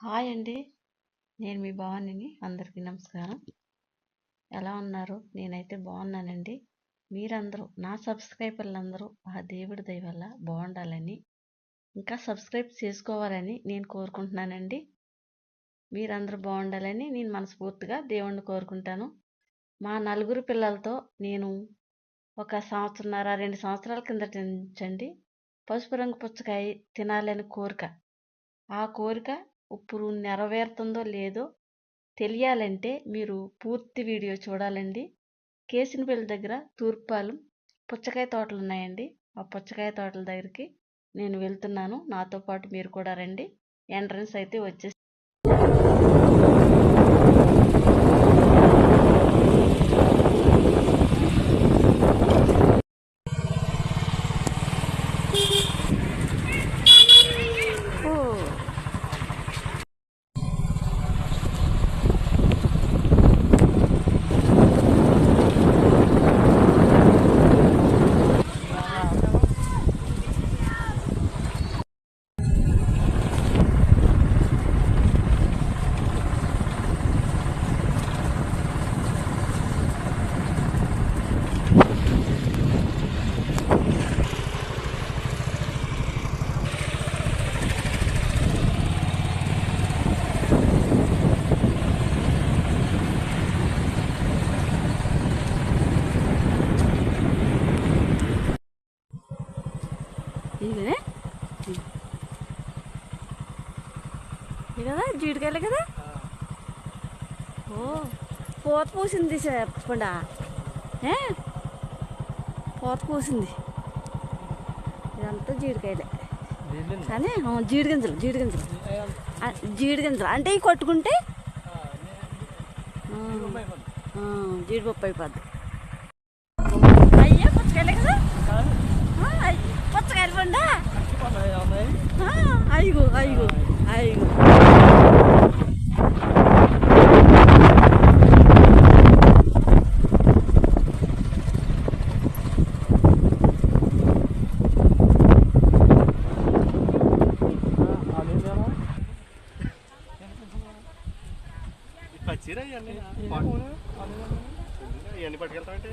Hi అండి. నేను మీ భవానిని అందరికీ నమస్కారం. ఎలా ఉన్నారు? నేనైతే బాగున్నానండి. మీరందరూ నా సబ్స్క్రైబర్లందరూ ఆ దేవుడి దయ వల్ల బాగుండాలని ఇంకా సబ్స్క్రైబ్ చేసుకోవాలని నేను కోరుకుంటున్నానండి. మీరందరూ బాగుండాలని నేను మనస్ఫూర్తిగా దేవుణ్ణి కోరుకుంటాను. మా నలుగురు పిల్లలతో నేను ఒక సంవత్సరన్నర రెండు సంవత్సరాల కిందట నుంచండి పసుపు రంగు పుచ్చకాయ తినాలని కోరిక. ఆ కోరిక ఇప్పుడు నెరవేరుతుందో లేదో తెలియాలంటే మీరు పూర్తి వీడియో చూడాలండి. కేసినపల్లి దగ్గర తూర్పాలెం పుచ్చకాయ తోటలు ఉన్నాయండి. ఆ పుచ్చకాయ తోటల దగ్గరికి నేను వెళ్తున్నాను. నాతో పాటు మీరు కూడా రండి. ఎంట్రన్స్ అయితే వచ్చేసి కదా? జీడికాయలే కదా? ఓ పూత పూసింది చెప్పకుండా ఏ? పూత పూసింది. ఇదంతా జీడికాయలే. కానీ ఆ, జీడి గింజలు జీడి గింజలు ఆ, జీడి గింజలు అంటే ఇవి కొట్టుకుంటే? జీడిపప్పు అయిపోద్ది. అయ్యో పుచ్చకాయలే కదా? ఆ, అయ్- పుచ్చకాయలు పండా అయ్యో అయ్యో అయ్యో పచ్చిరా ఇవన్నీ ఇవన్నీ పట్టుకెళ్తామంటే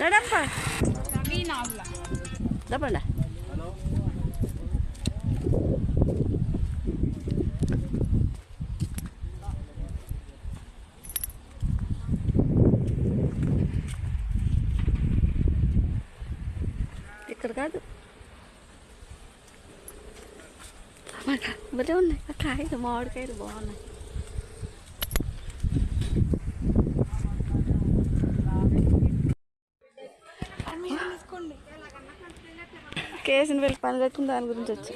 నడప్ప చెప్పండి ఇక్కడ కాదు టమాటా భలే ఉన్నాయి ఆ కాయలు మామిడికాయలు బాగున్నాయి కేసిన వెళ్ళి పని కట్టుకుని దాని గురించి వచ్చి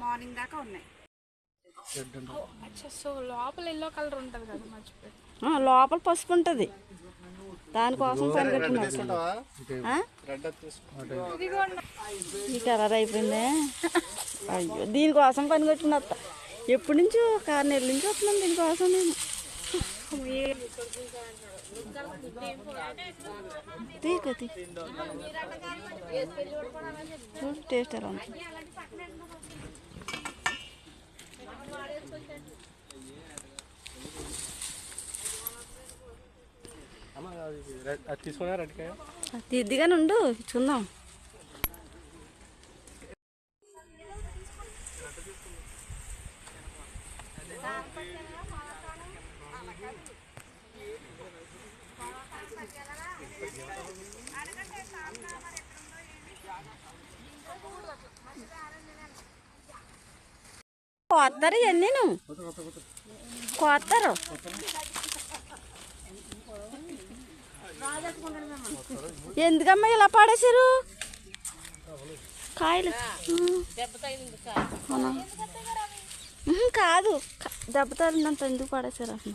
మార్నింగ్ దాకా ఉన్నాయి. అచ్చా సో లోపల ఎల్లో కలర్ ఉంటుంది కదా మర్చిపోయి ఆ, లోపల పసుపు ఉంటుంది. దానికోసం పని కట్టుకున్నారు? ఈ కలర్ అయిపోయిందే. అయ్యో దీనికోసం పని కట్టుకుని వస్తా ఎప్పటి నుంచో ఒక ఆరు నెలల నుంచి వస్తున్నాను దీనికోసం నేను. తీకతి చూడు టేస్ట్ ఎలా ఉంది తీద్దిగా ఉండు చూద్దాం కోస్తారు ఇవన్నీ నువ్వు కోస్తారు ఎందుకమ్మా ఇలా పాడేశారు? కాయలు. కాదు. దెబ్బతారు దెబ్బ తగిలినంత ఎందుకు పాడేశారు అసలు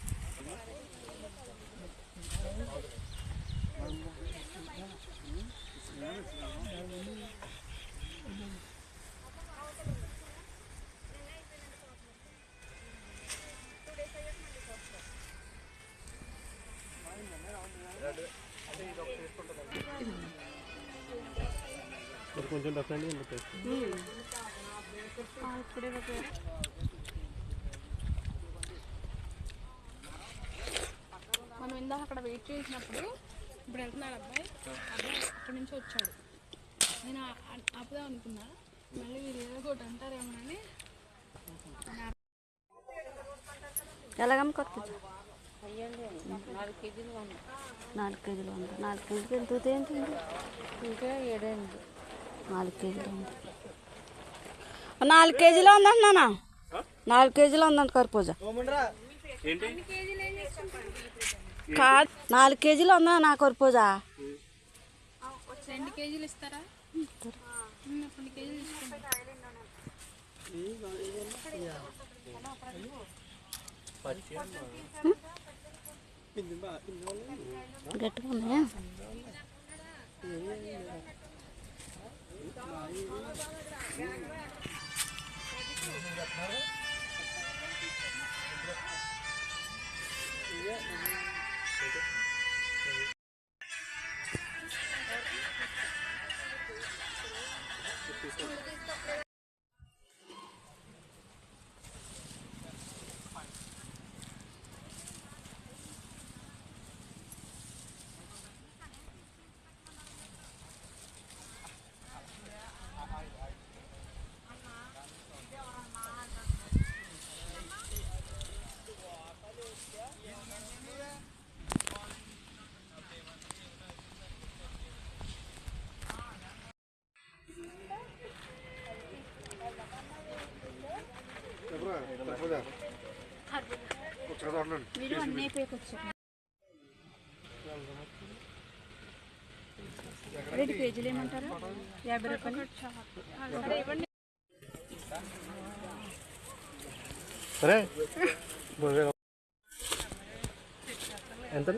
కొంచెం డఫరెంట్ ఇప్పుడే మనం ఇందాక అక్కడ వెయిట్ చేసినప్పుడు ఇప్పుడు వెళ్తున్నాడు అబ్బాయి. అబ్బాయి అక్కడి నుంచి వచ్చాడు. నేను ఆపుదాం అనుకున్నా. మళ్ళీ వీళ్ళు ఏదో ఒకటి అంటారేమోనని ఎలాగమ్మ కొత్త? నాలుగు కేజీలు వంద. నాలుగు కేజీలు వంద నాలుగు కేజీలు ఎంత ఎంత ఇంకా ఏడైంది. నాలుగు కేజీలు వంద. నాలుగు కేజీలు ఉందంటున్నానా నాలుగు కేజీలు ఉందంట కర్పూజ ఏంటి కాదు. నాలుగు కేజీలు ఉందా నా కర్పూజా రెండు కేజీలు ఇస్తారా? ఉమ్, రెండు కేజీలు తీసుకోండి గట్టిగా ఉన్నాయా? Gracias. రెండు కేజీలు ఏమంటారా? యాభై రూపాయలు. సరే ఎంత